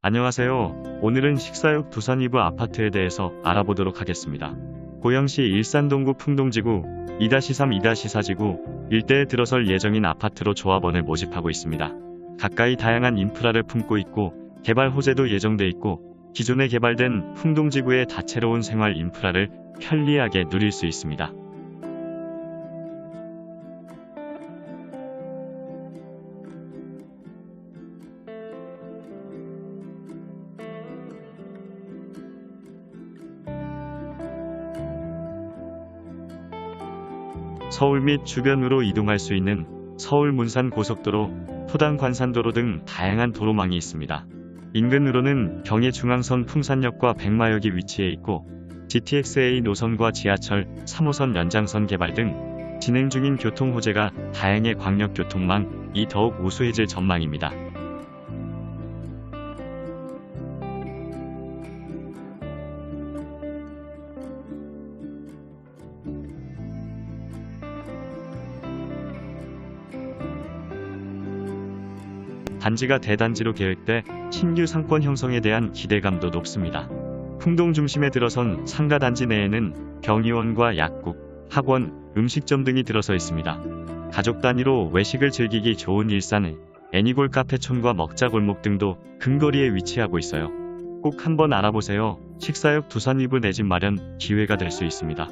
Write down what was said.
안녕하세요. 오늘은 식사역 두산이브 아파트에 대해서 알아보도록 하겠습니다. 고양시 일산동구 풍동지구 2-3, 2-4지구 일대에 들어설 예정인 아파트로 조합원을 모집하고 있습니다. 가까이 다양한 인프라를 품고 있고 개발 호재도 예정돼 있고 기존에 개발된 풍동지구의 다채로운 생활 인프라를 편리하게 누릴 수 있습니다. 서울 및 주변으로 이동할 수 있는 서울 문산 고속도로, 토단 관산도로 등 다양한 도로망이 있습니다. 인근으로는 경의 중앙선 풍산역과 백마역이 위치해 있고 GTX-A 노선과 지하철 3호선 연장선 개발 등 진행 중인 교통 호재가 다양해 광역교통망이 더욱 우수해질 전망입니다. 단지가 대단지로 계획돼 신규 상권 형성에 대한 기대감도 높습니다. 풍동 중심에 들어선 상가 단지 내에는 경의원과 약국, 학원, 음식점 등이 들어서 있습니다. 가족 단위로 외식을 즐기기 좋은 일산에 애니골 카페촌과 먹자 골목 등도 근거리에 위치하고 있어요. 꼭 한번 알아보세요. 식사역 두산 위브 내 집 마련 기회가 될 수 있습니다.